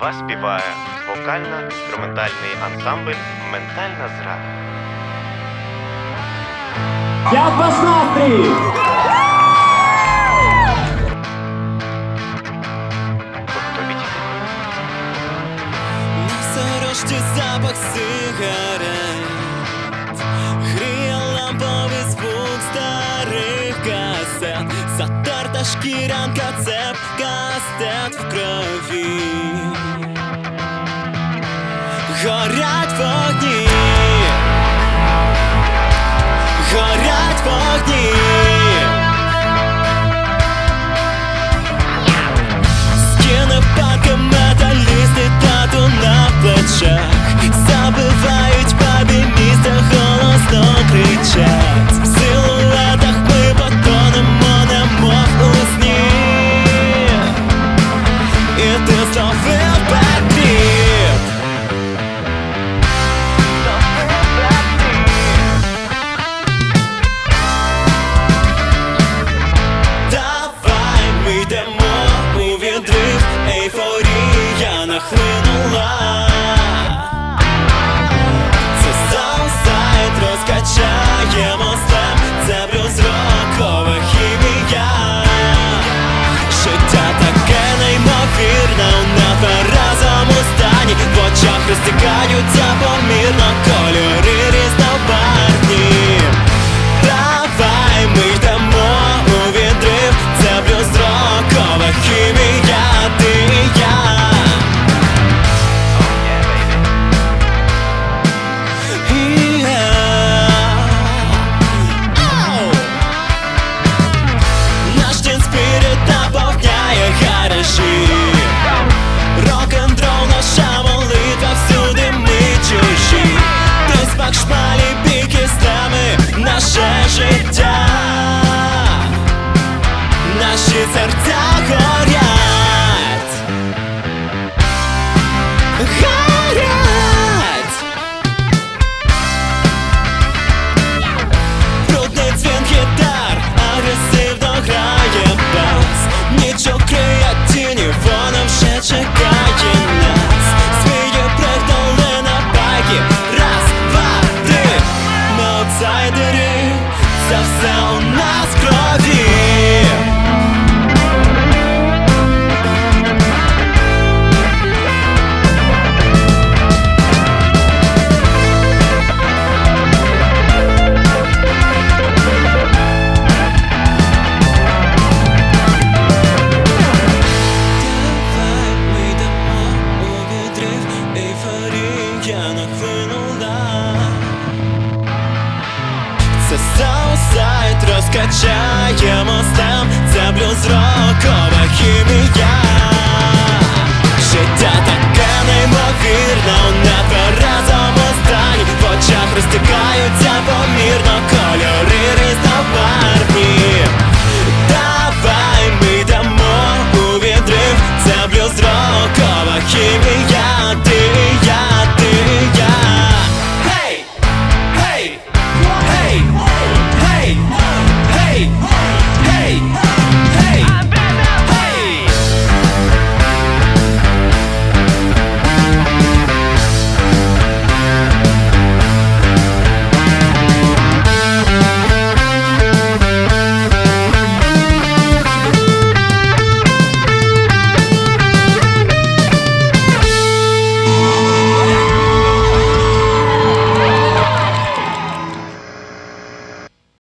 вас співає вокально-інструментальний ансамбль Ментальна зрада. Як ваш настрій? Сорочці запах сигарет Гріє ламповий звук старих касет Затерта шкірянка, цеп кастет в крові вогні. Горять вогні. Стіни парки, металісти, тату на плечах. Забивають бабі місця, голосно кричать. В силуетах ми потонемо, немов у сні. І ти зловив гаражі Рок-н-рол, наша молитва, всюди ми чужі Ти шпалі, біки стами, наше життя. Наші серця Качаємо мостам, це блюз рокова хімія. Життя таке неймовірне, у нетверезому стані В очах розтікаються помірно кольори різнобарвні. Давай ми дамо у відрив, це блюз рокова